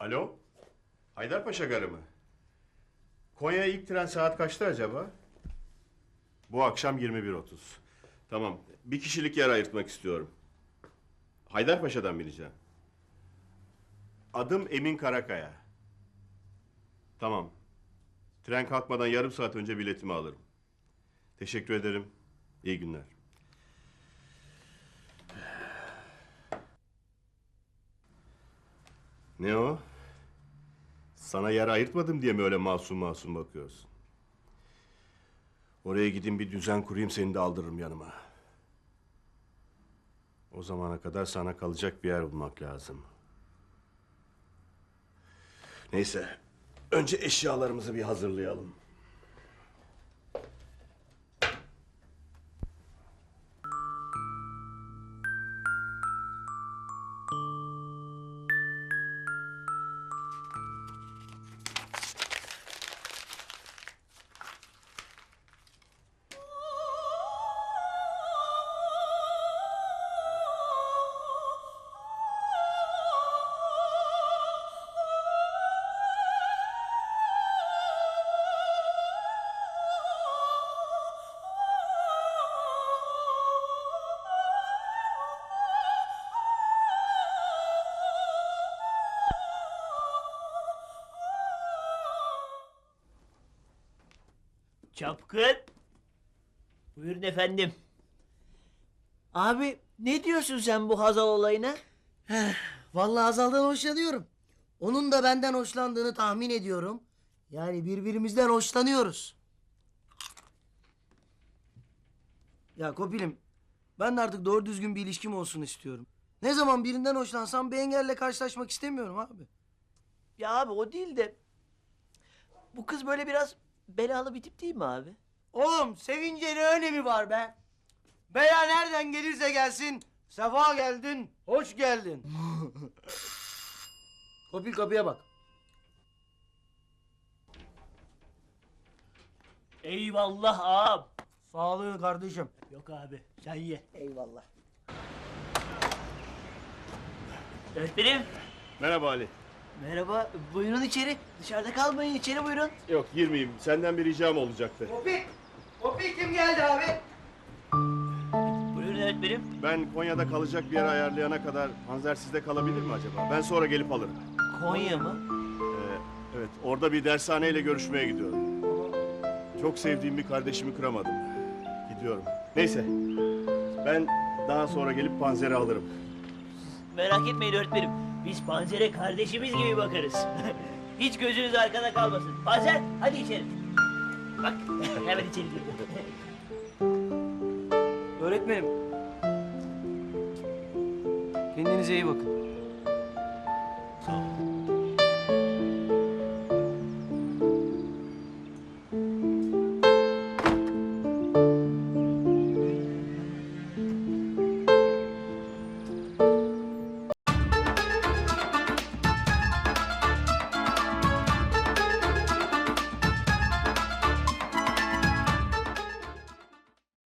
Alo? Haydarpaşa Garı mı? Konya'ya ilk tren saat kaçta acaba? Bu akşam 21.30. Tamam. Bir kişilik yer ayırtmak istiyorum. Haydarpaşa'dan bineceğim. Adım Emin Karakaya. Tamam. Tren kalkmadan yarım saat önce biletimi alırım. Teşekkür ederim. İyi günler. Ne o? Sana yer ayırtmadım diye mi öyle masum masum bakıyorsun? Oraya gideyim bir düzen kurayım seni de aldırırım yanıma. O zamana kadar sana kalacak bir yer bulmak lazım. Neyse. Önce eşyalarımızı bir hazırlayalım. Çapkın. Buyurun efendim. Abi ne diyorsun sen bu Hazal olayına? Vallahi Hazal'dan hoşlanıyorum. Onun da benden hoşlandığını tahmin ediyorum. Yani birbirimizden hoşlanıyoruz. Ya Kopilim, ben de artık doğru düzgün bir ilişkim olsun istiyorum. Ne zaman birinden hoşlansam bir engelle karşılaşmak istemiyorum abi. Ya abi o değil de bu kız böyle biraz belalı bir tip değil mi abi? Oğlum sevince ne önemi var be? Bela nereden gelirse gelsin. Sefa geldin, hoş geldin. Kopil kapıya bak. Eyvallah ağam. Sağlığın kardeşim. Yok abi sen ye. Eyvallah. Öğretmenim. Merhaba Ali. Merhaba buyurun içeri. Dışarıda kalmayın içeri buyurun. Yok girmeyeyim. Senden bir ricam olacaktı. Kopil, Kopil kim geldi abi? Buyurun öğretmenim. Ben Konya'da kalacak bir yer ayarlayana kadar Panzer sizde kalabilir mi acaba? Ben sonra gelip alırım. Konya mı? Ee, evet, orada bir dershaneyle görüşmeye gidiyorum. Çok sevdiğim bir kardeşimi kıramadım. Gidiyorum. Neyse, ben daha sonra gelip Panzer'i alırım. Merak etmeyin öğretmenim. Biz Panzer'e kardeşimiz gibi bakarız. Hiç gözünüz arkada kalmasın. Panzer hadi içeri. Bak hemen içeri girdi. Öğretmenim. Kendinize iyi bakın. Sağ olun.